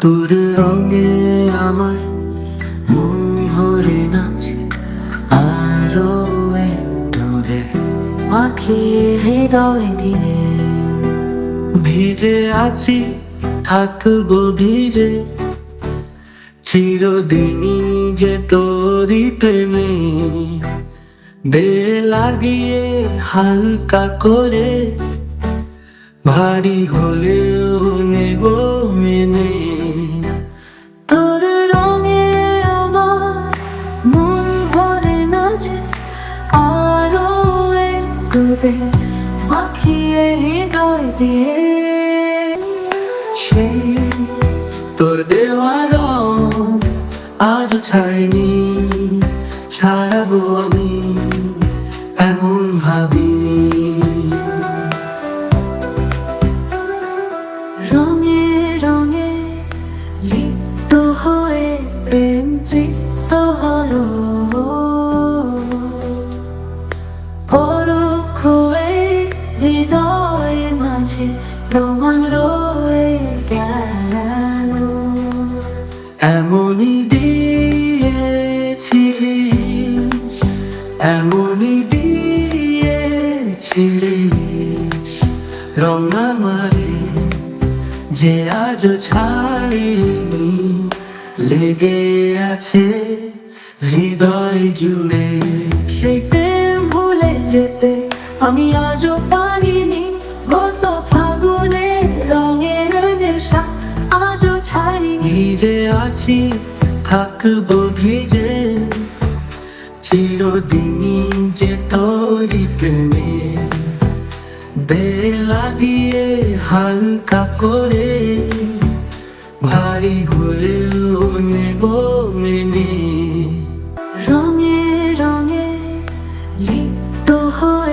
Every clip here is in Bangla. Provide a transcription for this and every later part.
তোর রঙে আমার মন ভরে নাচে, আরও একটু দে হৃদয় নিয়ে। ভিজে আছি, থাকব ভিজে, চিরদিনই যে তোরই প্রেমে। দে লাগিয়ে হালকা করে, ভারী হলেও নেব মেনে। একটু দে মাখিয়ে হৃদয় দিয়ে। সেই তোর দেওয়া রং আজ ছাড়িনি ছাড়াবো আমি এমন ভাবিনি। রঙে রঙে লিপ্ত হয়ে মাঝে প্রমাণ রয়ে গেল এমনই দিয়েছিলিস এমনই দিয়েছিলিস রঙ আমারে যে আজ ছাড়িনি লেগে আছে হৃদয় জুড়ে। সেই প্রেম ভুলে যেতে আমি আছি, থাকব ভিজে। চিরদিনই যে তৈরি প্রেমে। দে লাগিয়ে হালকা করে। ভারী হলেও নেব মেনে। রঙে রঙে লিপ্ত হয়ে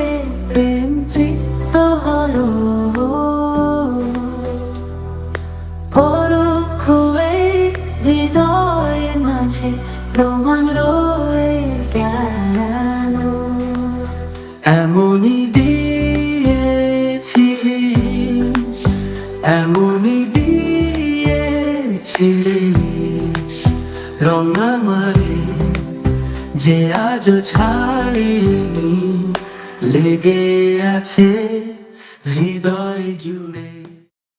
প্রমাণ রয়ে গেল এমনই দিয়েছিলিস এমনই দিয়েছিলিস রঙ আমারে যে আজ ছাড়িনি, লেগে আছে হৃদয় জুড়ে।